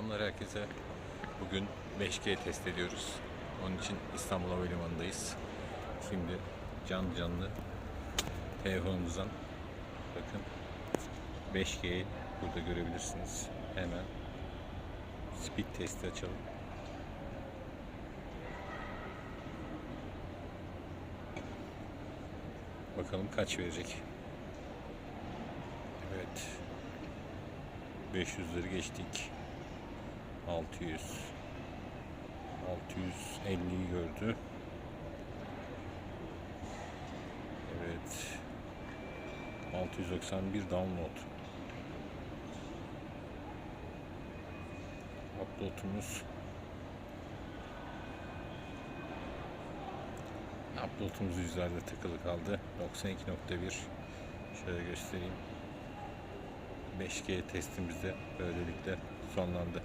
Selamlar herkese. Bugün 5G test ediyoruz. Onun için İstanbul Havalimanı'ndayız. Şimdi canlı canlı telefonumuzdan bakın 5G'yi burada görebilirsiniz. Hemen speed testi açalım. Bakalım kaç verecek. Evet. 500'leri geçtik. 600 650'yi gördü. Evet. 691 download. Upload'umuz Upload'umuz yüzlerde takılı kaldı. 92.1 Şöyle göstereyim. 5G testimiz de böylelikle sonlandı.